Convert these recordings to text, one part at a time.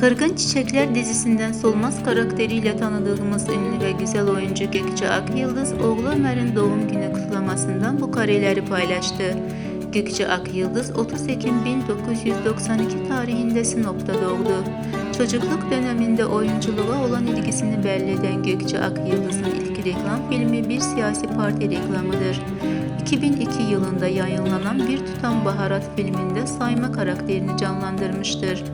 Kırgın Çiçekler dizisinden Solmaz karakteriyle tanıdığımız ünlü ve güzel oyuncu Gökçe Akyıldız, oğlu Ömer'in doğum günü kutlamasından bu kareleri paylaştı. Gökçe Akyıldız 30 Ekim 1992 tarihinde Sinop'ta doğdu. Çocukluk döneminde oyunculuğa olan ilgisini belli eden Gökçe Akyıldız'ın ilk reklam filmi bir siyasi parti reklamıdır. 2002 yılında yayınlanan Bir Tutam Baharat filminde Sayma karakterini canlandırmıştır.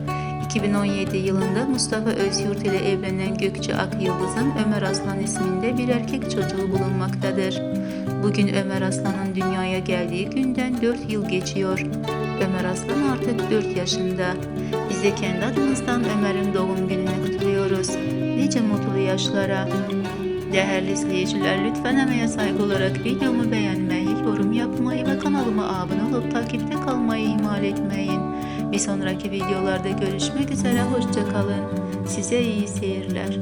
2017 yılında Mustafa Özyurt ile evlenen Gökçe Akyıldız'ın Ömer Aslan isminde bir erkek çocuğu bulunmaktadır. Bugün Ömer Aslan'ın dünyaya geldiği günden 4 yıl geçiyor. Ömer Aslan artık 4 yaşında. Biz de kendi adımızdan Ömer'in doğum gününü kutluyoruz. Nice mutlu yaşlara. Değerli izleyiciler lütfen emeğe saygı olarak videomu beğenmeyi, yorum yapmayı ve kanalıma abone olup takipte kalmayı ihmal etmeyin. Bir sonraki videolarda görüşmek üzere, hoşçakalın. Size iyi seyirler.